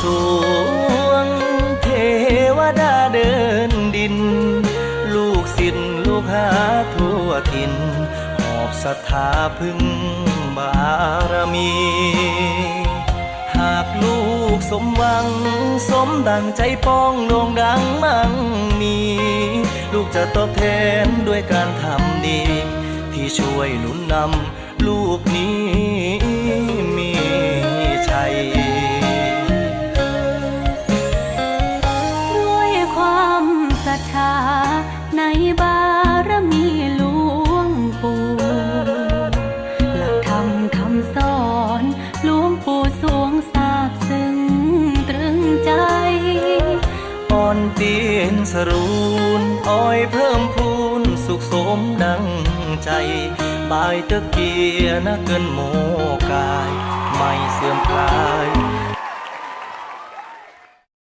สวง เทวดาเดินดิน ลูกศิษย์ลูกหาทั่วถิ่นหอบศรัทธาพึ่งบารมี หากลูกสมหวัง สมดังใจป้องโด่งดังมั่งมี ลูกจะตอบแทนด้วยการทำดี ที่ช่วยหนุนนำลูกนี้ ตียนสรูนอ้อยเพิ่มพูนสุขสมดังใจ บายตะเกียนะเกินโมกาย ไม่เสื่อมคลาย